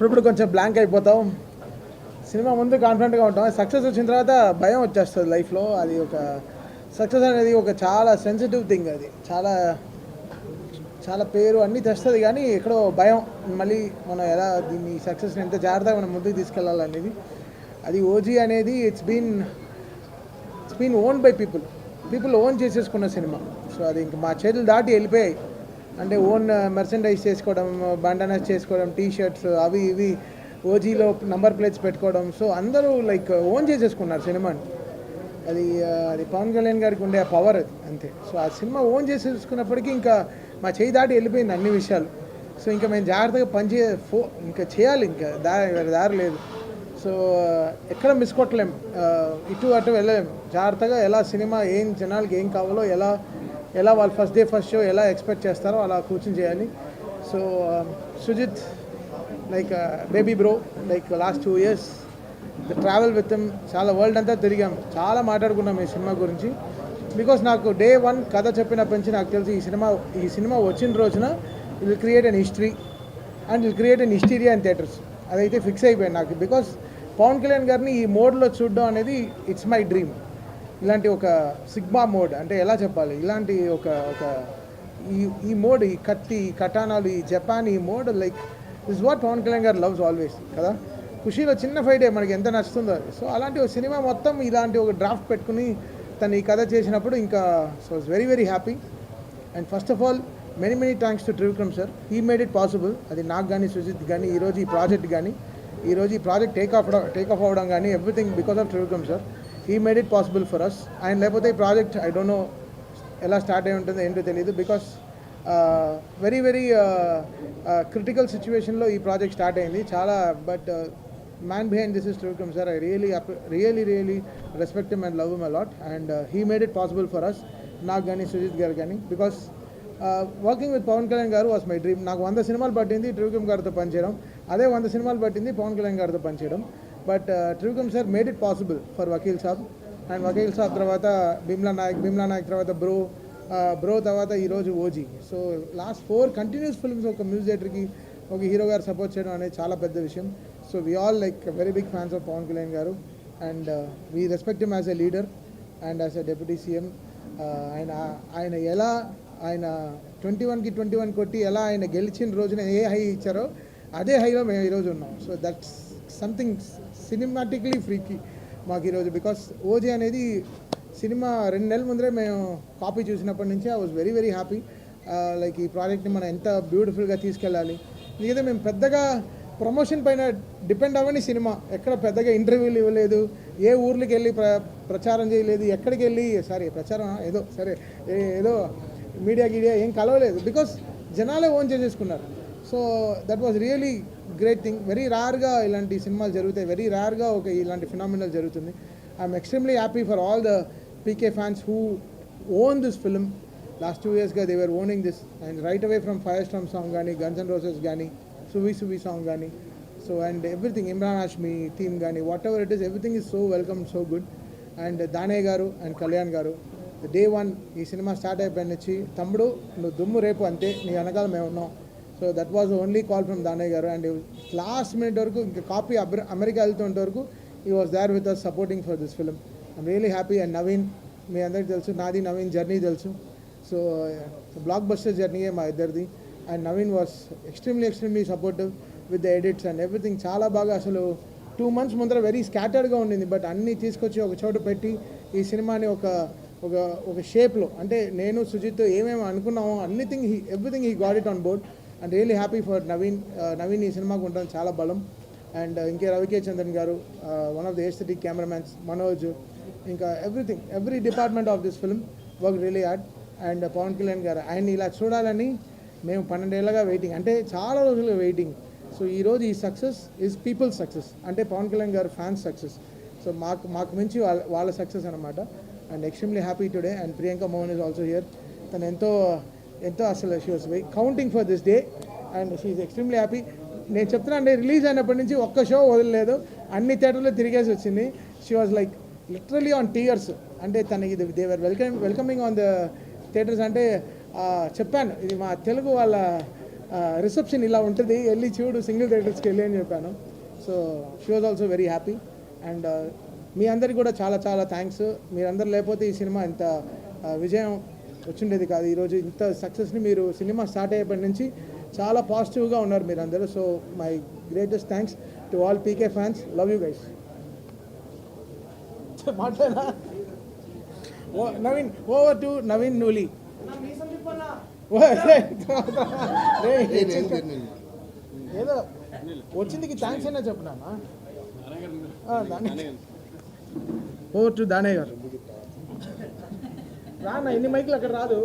అప్పుడప్పుడు కొంచెం బ్లాంక్ అయిపోతాం. సినిమా ముందు కాన్ఫిడెంట్గా ఉంటాం. సక్సెస్ వచ్చిన తర్వాత భయం వచ్చేస్తుంది లైఫ్లో అది ఒక సక్సెస్ అనేది ఒక చాలా సెన్సిటివ్ థింగ్ అది. చాలా చాలా పేరు అన్నీ తెస్తుంది కానీ ఎక్కడో భయం. మళ్ళీ మనం ఎలా దీన్ని సక్సెస్ని ఎంత జాగ్రత్తగా మనం ముందుకు తీసుకెళ్ళాలనేది అది ఓజీ అనేది it's been it's been own by people people own చేసేసుకున్న సినిమా. సో అది ఇంక మా చేతులు దాటి వెళ్ళిపోయాయి. అంటే ఓన్ మెర్సెండైజ్ చేసుకోవడం బండనస్ చేసుకోవడం టీ షర్ట్స్ అవి ఇవి ఓజీలో నంబర్ ప్లేట్స్ పెట్టుకోవడం. సో అందరూ లైక్ ఓన్ చేసేసుకున్నారు సినిమాని అది అది పవన్ కళ్యాణ్ గారికి ఉండే ఆ పవర్ అది అంతే. సో ఆ సినిమా ఓన్ చేసేసుకున్నప్పటికీ ఇంకా మా చేయి దాటి వెళ్ళిపోయింది అన్ని విషయాలు. సో ఇంకా మేము జాగ్రత్తగా పనిచే ఫో ఇంకా చేయాలి ఇంకా దారి వేరే దారి లేదు. సో ఎక్కడ మిస్ కొట్టలేము ఇటు అటు వెళ్ళలేము జాగ్రత్తగా ఎలా సినిమా ఏం జనాలకి ఏం కావాలో ఎలా ఎలా వాళ్ళు ఫస్ట్ డే ఫస్ట్ షో ఎలా ఎక్స్పెక్ట్ చేస్తారో అలా కూర్చొని చేయాలి. So Sujeeth like baby bro like last two years travel with చాలా వరల్డ్ అంతా తిరిగాం. చాలా మాట్లాడుకున్నాం ఈ సినిమా గురించి. బికాస్ నాకు డే వన్ కథ చెప్పినప్పటి నుంచి నాకు తెలిసి ఈ సినిమా ఈ సినిమా వచ్చిన రోజున will create an history and will create an hysteria and theatres అదైతే ఫిక్స్ అయిపోయింది నాకు. బికాస్ పవన్ కళ్యాణ్ గారిని ఈ మోడ్లో చూడడం అనేది ఇట్స్ మై డ్రీమ్ ఇలాంటి ఒక సిగ్మా మోడ్ అంటే ఎలా చెప్పాలి? ఇలాంటి ఒక ఒక ఈ ఈ మోడ్ ఈ కత్తి ఈ కటానాలు ఈ జపాన్ ఈ mode like is what Pawan Kalyan గారు లవ్స్ ఆల్వేస్ కదా? ఖుషీలో చిన్న ఫైటే మనకి ఎంత నచ్చుతుందో. సో అలాంటి ఒక సినిమా మొత్తం ఇలాంటి ఒక డ్రాఫ్ట్ పెట్టుకుని తను ఈ కథ చేసినప్పుడు ఇంకా so it's very very happy and first of all many many thanks to Trivikram sir he made it possible అది నాకు కానీ సుజిత్ కానీ ఈరోజు ఈ ప్రాజెక్ట్ కానీ ఈరోజు ఈ project take off take off అవ్వడం కానీ everything because of Trivikram sir he made it possible for us and లేకపోతే ఈ ప్రాజెక్ట్ ఐ డోంట్ నో ఎలా స్టార్ట్ అయి ఉంటుందో ఏంటో తెలియదు బికాస్ వెరీ వెరీ క్రిటికల్ సిచ్యువేషన్లో ఈ ప్రాజెక్ట్ స్టార్ట్ అయింది. చాలా but man behind this is Trivikram sir I really really really respect and love my a lot and he made it possible for us నాకు కానీ సుజిత్ గారు కానీ because working with Pawan Kalyan గారు was my dream నాకు వంద సినిమాలు పట్టింది త్రివిక్రమ్ గారితో పనిచేయడం. అదే వంద సినిమాలు పట్టింది పవన్ కళ్యాణ్ గారితో పనిచేయడం. But Trivikram sir made it possible for Vakeel Saab and Vakeel Saab తర్వాత బిమ్లా నాయక్ బిమ్లా నాయక్ తర్వాత బ్రో బ్రో తర్వాత ఈరోజు OG so last four continuous films ఒక మ్యూజిక్ థియేటర్కి ఒక హీరో గారు సపోర్ట్ చేయడం అనేది చాలా పెద్ద విషయం. So we all like very big fans of Pawan Kalyan గారు. And we respect him as a leader and as a deputy CM ఆయన ఆయన ఎలా ఆయన ట్వంటీ వన్కి ట్వంటీ వన్ కొట్టి ఎలా ఆయన గెలిచిన రోజున ఏ హై ఇచ్చారో అదే హైలో మేము ఈరోజు ఉన్నాం. సో దట్స్ సంథింగ్ సినిమాటిక్లీ ఫ్రీకి మాకు ఈరోజు. బికాస్ ఓజీ అనేది సినిమా రెండు నెలల ముందరే మేము కాపీ చూసినప్పటి నుంచి I was very very happy like ఈ ప్రాజెక్ట్ని మనం ఎంత బ్యూటిఫుల్గా తీసుకెళ్ళాలి. ఎందుకంటే మేము పెద్దగా ప్రమోషన్ పైన డిపెండ్ అవ్వని సినిమా. ఎక్కడ పెద్దగా ఇంటర్వ్యూలు ఇవ్వలేదు. ఏ ఊర్లకి వెళ్ళి ప్ర ప్రచారం చేయలేదు. ఎక్కడికి వెళ్ళి సారీ ప్రచారం ఏదో సరే ఏదో మీడియా గీడియా ఏం కలవలేదు. బికాస్ జనాలే ఓన్ చేసేసుకున్నారు. So that was really great thing very రేర్గా ఇలాంటి సినిమాలు జరుగుతాయి. వెరీ రేర్గా ఒక ఇలాంటి ఫినామినల్ జరుగుతుంది. I'm extremely happy for all the PK fans who own this film last two ఇయర్స్గా they were owning this and right away from firestorm song కానీ గన్స్ అండ్ రోసెస్ కానీ సువి సువి సాంగ్ కానీ so and everything Imran Hashmi theme కానీ whatever it is everything is so welcome so good and దానే గారు and Kalyan గారు day one ఈ సినిమా స్టార్ట్ అయిపోయిన నుంచి తమ్ముడు నువ్వు దుమ్ము రేపు అంతే నీ వెనకాల మేము ఉన్నాం so that was only call from Danayya గారు అండ్ లాస్ట్ మినిట్ వరకు ఇంకా కాపీ అమెరికా వెళ్తుంటే వరకు ఈ was there with us supporting for this film I'm really happy and Naveen మీ అందరికి తెలుసు నాది నవీన్ జర్నీ తెలుసు. సో బ్లాక్ బస్టర్ జర్నీయే మా ఇద్దరిది. And Naveen was extremely extremely supportive with the edits and everything చాలా బాగా అసలు టూ మంత్స్ ముందర వెరీ స్కాటర్డ్గా ఉండింది. బట్ అన్నీ తీసుకొచ్చి ఒక చోట పెట్టి ఈ సినిమాని ఒక ఒక ఒక షేప్లో అంటే నేను సుజిత్ ఏమేమి అనుకున్నామో anything he everything he got it on board and really happy for Naveen Naveen ఈ సినిమాకు ఉండడం చాలా బలం. అండ్ uh, ఇంకే రవికే చంద్రన్ గారు one of the aesthetic cameramans Manoj ఇంకా everything every department of this film work really hard and Pawan Kalyan గారు ఆయన ఇలా చూడాలని మేము పన్నెండేళ్ళగా వెయిటింగ్ అంటే చాలా రోజులుగా వెయిటింగ్ సో ఈరోజు ఈ సక్సెస్ ఈజ్ పీపుల్ సక్సెస్ అంటే పవన్ కళ్యాణ్ గారు ఫ్యాన్స్ సక్సెస్ సో మాకు మాకు మించి వాళ్ళ వాళ్ళ సక్సెస్ అనమాట and extremely happy today and Priyanka Mohan is also here తను ఎంతో ఎంతో అసలు she was way counting for this day and she is extremely happy నేను చెప్తున్నా అంటే రిలీజ్ అయినప్పటి నుంచి ఒక్క షో వదలలేదు. అన్ని థియేటర్లో తిరిగేసి వచ్చింది. She was like literally on tears అంటే తనకి ఇది దేవర్ welcome welcoming on the theatres అంటే చెప్పాను. ఇది మా తెలుగు వాళ్ళ రిసెప్షన్ ఇలా ఉంటుంది. వెళ్ళి చూడు సింగిల్ థియేటర్స్కి వెళ్ళి అని చెప్పాను. So she was also very happy and మీ అందరికి కూడా చాలా చాలా థ్యాంక్స్ మీరందరూ లేకపోతే ఈ సినిమా ఇంత విజయం వచ్చిండేది కాదు. ఈరోజు ఇంత సక్సెస్ని మీరు సినిమా స్టార్ట్ అయ్యేప్పటి నుంచి చాలా పాజిటివ్గా ఉన్నారు మీరు అందరూ so my greatest thanks to all PK fans love you guys మాట్లాడా నవీన్ ఓవర్ టు నవీన్ నూలి. ఏదో వచ్చిందికి థ్యాంక్స్ అయినా చెప్పునా ఓవర్ టు దానయ్య గారు. రానా ఎన్ని మైకులు అక్కడ రాదు.